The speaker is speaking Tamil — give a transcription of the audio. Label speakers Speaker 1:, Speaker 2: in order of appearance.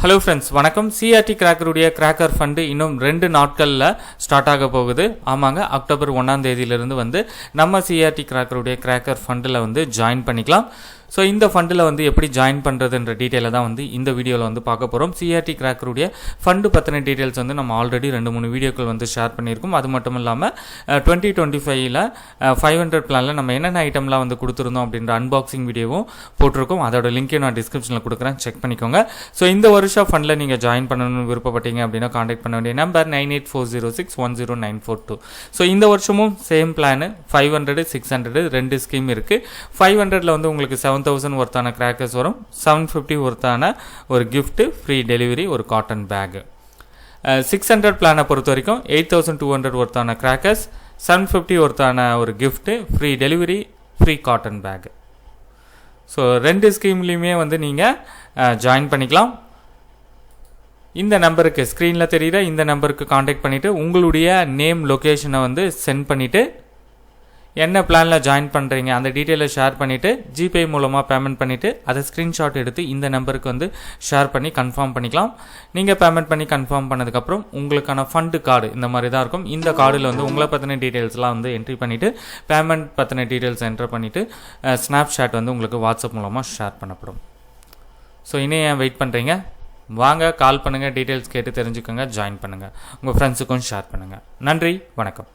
Speaker 1: ஹலோ ஃப்ரெண்ட்ஸ் வணக்கம். சிஆர்டி கிராக்கருடைய கிராக்கர் ஃபண்டு இன்னும் ரெண்டு நாட்களில் ஸ்டார்ட் ஆக போகுது. ஆமாங்க அக்டோபர் ஒன்றாம் தேதியிலிருந்து வந்து நம்ம சிஆர்டி கிராக்கருடைய கிராக்கர் ஃபண்டில் வந்து ஜாயின் பண்ணிக்கலாம். ஸோ இந்த ஃபண்டில் வந்து எப்படி ஜாயின் பண்ணுறதுன்ற டீட்டெயிலை தான் வந்து இந்த வீடியோவில் வந்து பார்க்க போகிறோம் சிஆர்டி கிராக்கருடைய ஃபண்டு பற்றின டீட்டெயில்ஸ் வந்து நம்ம ஆல்ரெடி ரெண்டு மூணு வீடியோக்கள் வந்து ஷேர் பண்ணியிருக்கோம். அது மட்டும் இல்லாமல் டுவெண்ட்டி டுவெண்ட்டி ஃபைவ்ல ஃபைவ் ஹண்ட்ரட் பிளானில் நம்ம என்னென்ன ஐட்டம்லாம் வந்து கொடுத்துருந்தோம் அப்படின்ற அன்பாக்சிங் வீடியோவும் போட்டிருக்கோம். அதோட லிங்க்கையும் நான் டிஸ்கிரிப்ஷனில் கொடுக்குறேன். செக் பண்ணிக்கோங்க. ஸோ இந்த வருஷம் ஃபண்டில் நீங்கள் ஜாயின் பண்ணணும்னு விருப்பப்பட்டீங்க அப்படின்னா காண்டாக்ட் பண்ண வேண்டிய number nine eight four zero six one zero nine four two so இந்த வருஷமும் same plan five hundred six hundred ரெண்டு ஸ்கீம் இருக்குது ஃபைவ் ஹண்ட்ரடில் வந்து உங்களுக்கு செவன் தௌசண்ட் ஒர்த்தான கிராக்கர்ஸ் வரும். செவன் ஃபிஃப்டி ஒர்த்தான ஒரு கிஃப்ட்டு ஃப்ரீ டெலிவரி ஒரு காட்டன் பேக்கு சிக்ஸ் ஹண்ட்ரட் பிளானை பொறுத்த வரைக்கும் எயிட் தௌசண்ட் டூ ஹண்ட்ரட் ஒர்த்தான கிராக்கர்ஸ் செவன் ஃபிஃப்டி ஒர்த்தான ஒரு gift free delivery free cotton bag so ரெண்டு ஸ்கீம்லேயுமே வந்து நீங்கள் ஜாயின் பண்ணிக்கலாம். இந்த நம்பருக்கு ஸ்க்ரீனில் தெரியுற இந்த நம்பருக்கு காண்டாக்ட் பண்ணிவிட்டு உங்களுடைய நேம் லொக்கேஷனை வந்து சென்ட் பண்ணிவிட்டு என்ன பிளானில் ஜாயின் பண்ணுறீங்க அந்த டீட்டெயிலை ஷேர் பண்ணிவிட்டு ஜிபே மூலமாக பேமெண்ட் பண்ணிவிட்டு அதை ஸ்க்ரீன்ஷாட் எடுத்து இந்த நம்பருக்கு வந்து ஷேர் பண்ணி கன்ஃபார்ம் பண்ணிக்கலாம். நீங்கள் பேமெண்ட் பண்ணி கன்ஃபார்ம் பண்ணதுக்கப்புறம் உங்களுக்கான ஃபண்டு கார்டு இந்த மாதிரி தான் இருக்கும். இந்த கார்டில் வந்து உங்களை பற்றின டீட்டெயில்ஸ்லாம் வந்து என்ட்ரி பண்ணிவிட்டு பேமெண்ட் பற்றின டீட்டெயில்ஸ் என்ட்ரு பண்ணிவிட்டு ஸ்னாப்ஷாட் வந்து உங்களுக்கு வாட்ஸ்அப் மூலமாக ஷேர் பண்ணப்படும். ஸோ இன்னும் ஏன் வெயிட் பண்ணுறீங்க வாங்க கால் பண்ணுங்கள் டீட்டெயில்ஸ் கேட்டு தெரிஞ்சுக்கோங்க ஜாயின் பண்ணுங்கள் உங்கள் ஃப்ரெண்ட்ஸுக்கும் ஷேர் பண்ணுங்கள் நன்றி வணக்கம்.